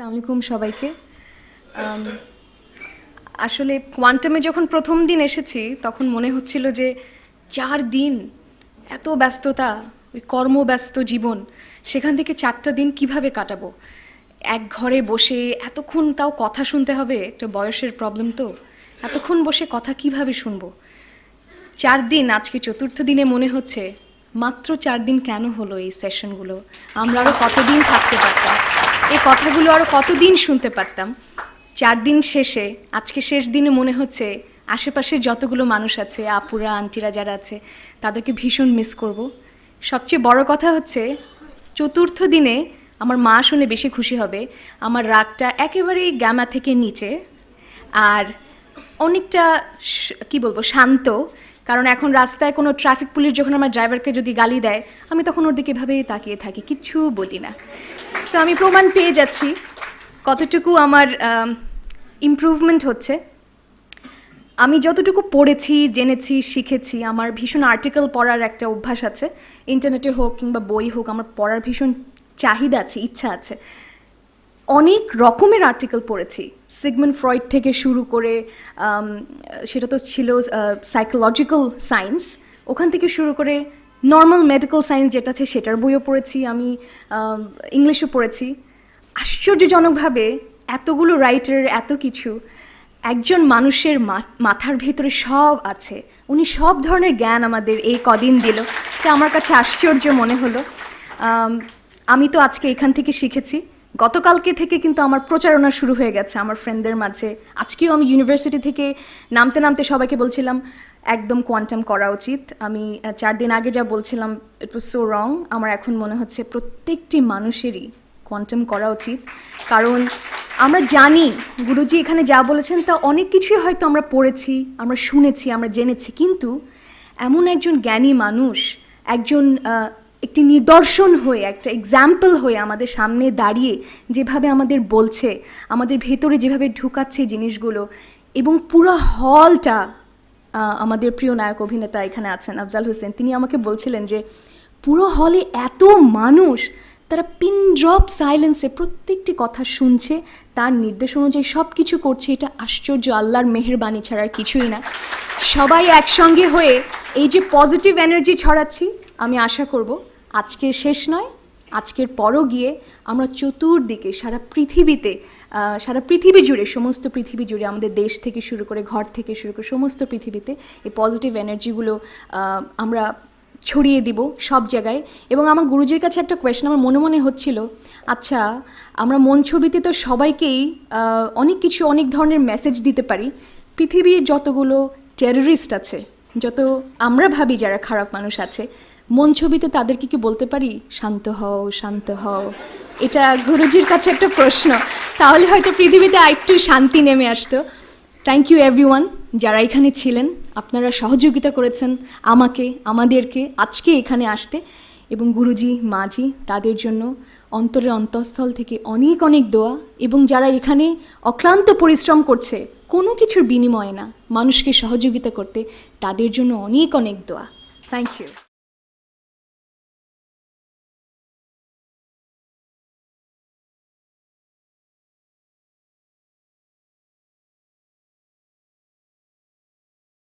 আসসালামু সবাইকে। আসলে কোয়ান্টামে যখন প্রথম দিন এসেছি, তখন মনে হচ্ছিল যে চার দিন এত ব্যস্ততা, ওই কর্মব্যস্ত জীবন, সেখান থেকে চারটা দিন কীভাবে কাটাবো? এক ঘরে বসে এতক্ষণ তাও কথা শুনতে হবে, একটা বয়সের প্রবলেম তো, এতক্ষণ বসে কথা কীভাবে শুনব? চার দিন, আজকে চতুর্থ দিনে মনে হচ্ছে, মাত্র চার দিন কেন হলো এই সেশনগুলো আমরা আরও কতদিন থাকতে পারতাম? কথাগুলো আরও কতদিন শুনতে পারতাম? চার দিন শেষে, আজকে শেষ দিনে মনে হচ্ছে আশেপাশে যতগুলো মানুষ আছে, আপুরা, আন্টিরা যারা আছে, তাদেরকে ভীষণ মিস করব। সবচেয়ে বড় কথা হচ্ছে, চতুর্থ দিনে আমার মা শুনে বেশি খুশি হবে। আমার রাগটা একেবারেই গ্যামা থেকে নিচে। আর অনেকটা কি বলব, শান্ত। কারণ এখন রাস্তায় কোনো ট্রাফিক পুলিশ যখন আমার ড্রাইভারকে যদি গালি দেয়, আমি তখন ওর দিকে এভাবেই তাকিয়ে থাকি, কিচ্ছু বলি না। সো আমি প্রমাণ পেয়ে যাচ্ছি কতটুকু আমার ইমপ্রুভমেন্ট হচ্ছে। আমি যতটুকু পড়েছি, জেনেছি, শিখেছি, আমার ভীষণ আর্টিকেল পড়ার একটা অভ্যাস আছে। ইন্টারনেটে হোক কিংবা বই হোক, আমার পড়ার ভীষণ চাহিদা আছে, ইচ্ছা আছে। অনেক রকমের আর্টিকেল পড়েছি। সিগমেন্ট ফ্রয়েড থেকে শুরু করে সেটা তো ছিল সাইকোলজিক্যাল সায়েন্স ওখান থেকে শুরু করে নর্মাল মেডিকেল সায়েন্স যেটা আছে সেটার বইও পড়েছি, আমি ইংলিশও পড়েছি। আশ্চর্যজনকভাবে এতগুলো রাইটারের এত কিছু, একজন মানুষের মাথার ভেতরে সব আছে। উনি সব ধরনের জ্ঞান আমাদের এই কদিন দিল তা আমার কাছে আশ্চর্য মনে হলো। আমি তো আজকে এখান থেকে শিখেছি। গতকালকে থেকে কিন্তু আমার প্রচারণা শুরু হয়ে গেছে আমার ফ্রেন্ডদের মাঝে। আজকেও আমি ইউনিভার্সিটি থেকে নামতে নামতে সবাইকে বলছিলাম, একদম কোয়ান্টাম করা উচিত। আমি চার দিন আগে যা বলছিলাম ইট ওয়াজ সো রং আমার এখন মনে হচ্ছে প্রত্যেকটি মানুষেরই কোয়ান্টাম করা উচিত। কারণ আমরা জানি, গুরুজি এখানে যা বলেছেন তা অনেক কিছুই হয়তো আমরা পড়েছি, আমরা শুনেছি, আমরা জেনেছি। কিন্তু এমন একজন জ্ঞানী মানুষ, একজন একটি নিদর্শন হয়ে, একটা এক্সাম্পল হয়ে আমাদের সামনে দাঁড়িয়ে যেভাবে আমাদের বলছে, আমাদের ভেতরে যেভাবে ঢুকাচ্ছে জিনিসগুলো এবং পুরো হলটা আমাদের প্রিয় নায়ক অভিনেতা এখানে আছেন, আফজাল হোসেন। তিনি আমাকে বলছিলেন যে, পুরো হলে এত মানুষ, তারা পিন ড্রপ সাইলেন্সে প্রত্যেকটি কথা শুনছে, তার নির্দেশ অনুযায়ী সব কিছু করছে, এটা আশ্চর্য, আল্লাহর মেহেরবানি ছাড়া আর কিছুই না। সবাই একসঙ্গে হয়ে এই যে পজিটিভ এনার্জি ছড়াচ্ছি, আমি আশা করব আজকে শেষ নয়, আজকের পরও গিয়ে আমরা চতুর্দিকে সারা পৃথিবীতে সারা পৃথিবী জুড়ে, সমস্ত পৃথিবী জুড়ে, আমাদের দেশ থেকে শুরু করে, ঘর থেকে শুরু করে, সমস্ত পৃথিবীতে এই পজিটিভ এনার্জিগুলো আমরা ছড়িয়ে দিব সব জায়গায়। এবং আমার গুরুজির কাছে একটা কোয়েশ্চেন আমার মনে মনে হচ্ছিল আচ্ছা আমরা মন ছবিতে তো সবাইকেই অনেক কিছু, অনেক ধরনের মেসেজ দিতে পারি। পৃথিবীর যতগুলো টেররিস্ট আছে, যত আমরা ভাবি যারা খারাপ মানুষ আছে মন ছবিতে তাদেরকে কি বলতে পারি? শান্ত হও শান্ত হও। এটা গুরুজির কাছে একটা প্রশ্ন। তাহলে হয়তো পৃথিবীতে আরেকটু শান্তি নেমে আসতো। থ্যাংক ইউ এভরিওয়ান যারা এখানে ছিলেন। আপনারা সহযোগিতা করেছেন আমাকে, আমাদেরকে আজকে এখানে আসতে। এবং গুরুজি মাজি তাদের জন্য অন্তরের অন্তঃস্থল থেকে অনেক অনেক দোয়া। এবং যারা এখানে অক্লান্ত পরিশ্রম করছে, কোনো কিছুর বিনিময়ে না, মানুষকে সহযোগিতা করতে তাদের জন্য অনেক অনেক দোয়া। Thank you